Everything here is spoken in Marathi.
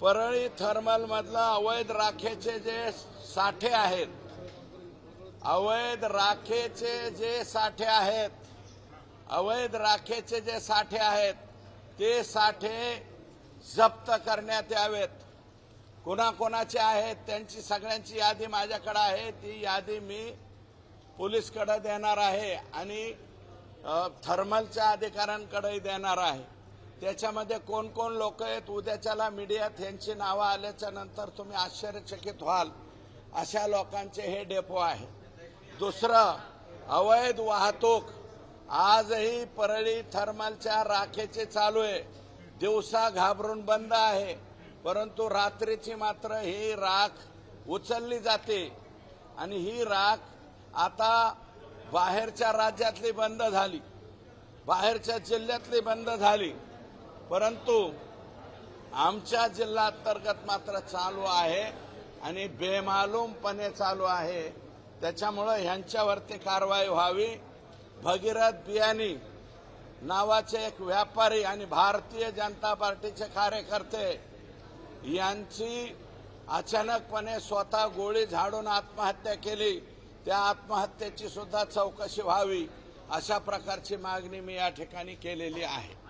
परळी थर्मलमधलं अवैध राखेचे जे साठे आहेत अवैध राखेचे जे साठे आहेत अवैध राखेचे जे साठे आहेत ते साठे जप्त करण्यात यावेत. कोणाकोणाचे आहेत त्यांची सगळ्यांची यादी माझ्याकडे आहे ती यादी मी पोलीसकडे देणार आहे आणि थर्मलच्या अधिकाऱ्यांकडेही देणार आहे. त्याच्यामध्ये कोण कोण लोक आहेत उद्याच्याला मीडियात यांची नावं आल्याच्यानंतर तुम्ही आश्चर्यचकित व्हाल. अशा लोकांचे हे डेपो आहे. दुसरं अवैध वाहतूक. आजही परळी थर्मलच्या राखेचे चालू आहे. दिवसा घाबरून बंद आहे. परंतु रात्रीची मात्र ही राख उचलली जाते. आणि ही राख आता बाहेरच्या राज्यातली बंद झाली. बाहेरच्या जिल्ह्यातली बंद झाली. परंतु आमच्या जिल्हा अंतर्गत मात्र चालू आहे आणि बेमालूमपणे चालू आहे. त्याच्यामुळं ह्यांच्यावरती कारवाई व्हावी. भगीरथ बियानी नावाचे एक व्यापारी आणि भारतीय जनता पार्टीचे कार्यकर्ते यांची अचानकपणे स्वतः गोळी झाडून आत्महत्या केली. त्या आत्महत्येची सुद्धा चौकशी व्हावी अशा प्रकारची मागणी मी या ठिकाणी केलेली आहे.